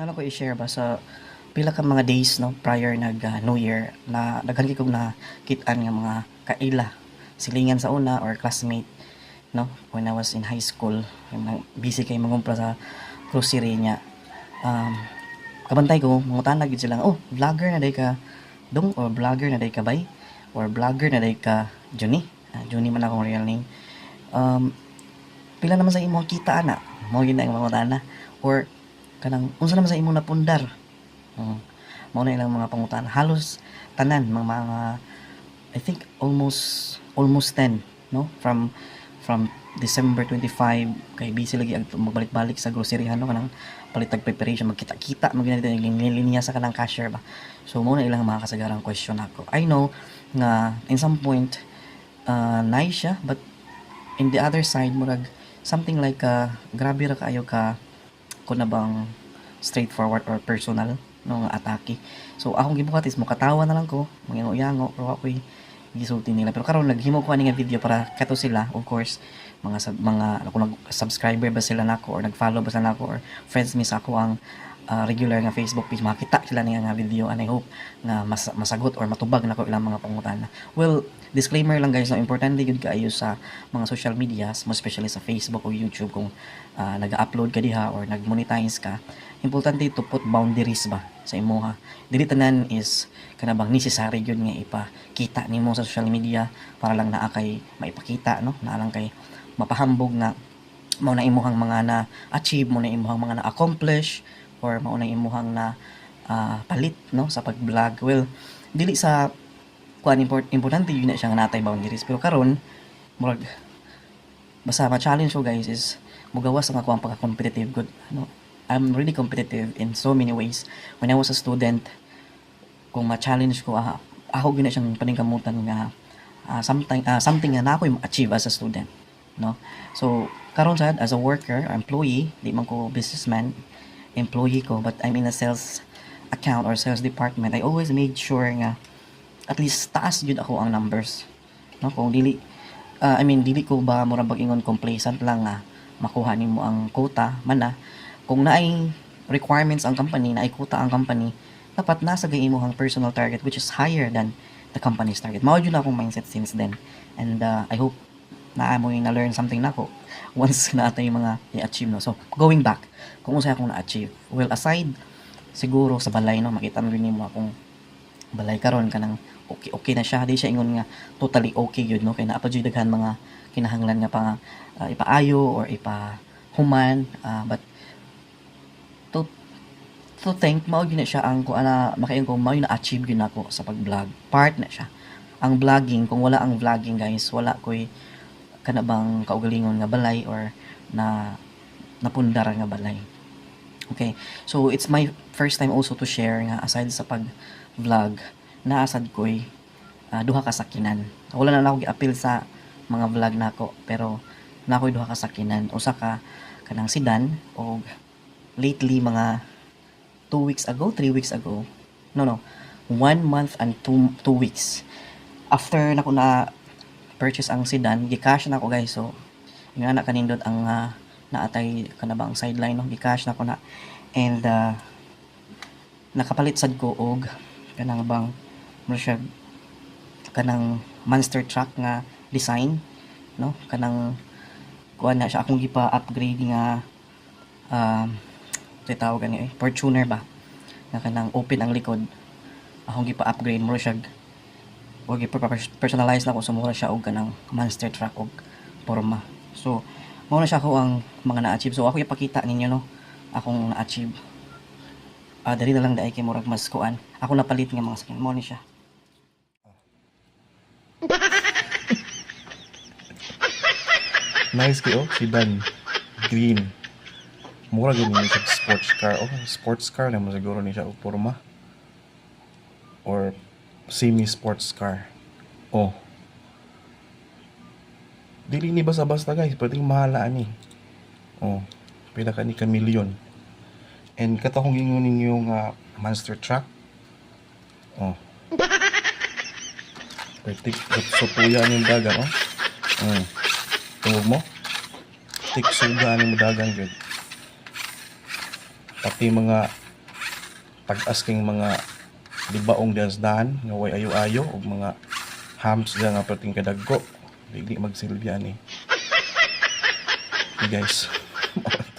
Ano ko i-share ba sa pila ka mga days no prior nag uh, New Year na daghan kog na kitaan nga mga kaila silingan sa una or classmate no when I was in high school. Yung busy kay mangumpra sa grocery niya. Um, kabantay ko mangutana gid sila oh vlogger na day ka dong or vlogger na day ka bay? Or vlogger na day ka Johnny? Ah, Johnny man akong real name. Um, pila naman sa imong kita ana? Mo gid na ang mangutana. Or kanang unsa naman sa imong napundar? Mm. mao na ilang mga pangutan. Halos tanan mga mga I think almost almost 10 no? From from December 25 kay busy lagi ang magbalik-balik sa groceryhan no? Kanang palitag preparation magkita-kita magina dito yung linya sa kanang cashier ba? So mo na ilang mga kasagarang question ako. I know nga in some point uh, nice siya but in the other side murag something like uh, grabe ra kaayo ka ko na bang straightforward or personal no nga atake. So akong gibuhat is mukatawa na lang ko mangingo-yango pero ako'y gisulti nila. Pero karon naghimo ko ani nga video para kato sila of course mga mga ako nag subscriber ba sila nako or nag-follow ba sila nako or friends mi sa ako ang uh, regular nga Facebook page makita sila niya nga video and I hope nga mas, masagot or matubag nako ilang mga pangutana well disclaimer lang guys no importante gyud kaayo sa mga social medias mo especially sa Facebook o YouTube kung uh, nag-upload ka diha or nag-monetize ka importante to put boundaries ba sa imuha dili tanan is kana bang necessary gyud nga ipakita nimo sa social media para lang naa kay maipakita no? Naa lang kay mapahambog nga mao na imuhang mga na achieve mo na imuhang mga na accomplish or mao na imuhang na ah, palit no sa pag-vlog. Well dili sa kuan import, importante yun na siya nga natay boundaries. Pero karon murag basta ma-challenge ko guys is mugawas ang ako ang pagka-competitive good ano. I'm really competitive in so many ways. When I was a student kung ma-challenge ko ah, ako gina siyang paningkamutan nga ah, something ah, something nga na ako achieve as a student no. So karon sad as a worker or employee di man ko businessman employee ko but I'm in a sales account or sales department I always made sure nga at least taas jud ako ang numbers. No kung dili ah, I mean dili ko ba mura ingon complacent lang nga makuha nimo ang quota man na kung naay requirements ang company naay quota ang company dapat nasa gay imong personal target which is higher than the company's target. Mao jud akong mindset since then. And uh, I hope na mo yung na-learn something na ko once na yung mga i-achieve no? So going back kung unsa akong na-achieve well aside siguro sa balay no? Makita mo rin mo akong balay karon kanang okay okay na siya. Di siya ingon nga totally okay yun no? Kay naa pa jud daghan mga kinahanglan nga pa uh, ipaayo or ipa human uh, but to to think mao gyud na siya ang kung ana makaingon ko mao yung na-achieve gyud nako sa pag-vlog. Part na siya. Ang vlogging kung wala ang vlogging guys wala koy kana bang kaugalingon nga balay or na napundar nga balay Okay. So, it's my first time also to share nga aside sa pag-vlog, naasad ko'y uh, duha ka sakinan. Wala na ako gi-appeal sa mga vlog nako pero na ako'y duha ka sakinan. Usa ka kanang sedan o lately mga 2 weeks ago, 3 weeks ago. No, no. 1 month and 2 2 weeks. After na ko na purchase ang sedan, gi-cash na ako guys. So, yung anak kanindot ang uh, naatay kana ba ang sideline no? Gi-cash na ko na. And uh, nakapalit sad ko og kanang bang mo siya kanang monster truck nga design no? Kanang kuha na siya akong gipa-upgrade nga um uh, tawag ni eh Fortuner ba? Nga kanang open ang likod. Akong gipa-upgrade mo siya o personalize na ko sumura siya og kanang monster truck og forma so na siya ako ang mga na-achieve so ako ipakita ninyo no akong na-achieve ah dali na lang dai kay murag mas kuan ako napalit nga mga skin mo ni siya Nice kayo, sedan. Green. Mura niya siya sports car. Oh, sports car naman siguro niya siya o porma. Or semi-sports car. Oh. Dili ni basta-basta guys. Pwedeng mahalaan ni. Oh. Pila ka ni ka milyon. And katahong ingon ninyo nga monster truck. Oh. Pwede supuya yung dagan, oh. Mm. Tungog mo? Tik suga ni dagan gud. Pati mga pag-asking mga libaong dansdahan nga way ayo-ayo ug mga hams dyan nga pating kadagko dili magsilbihan ni. Okay, guys.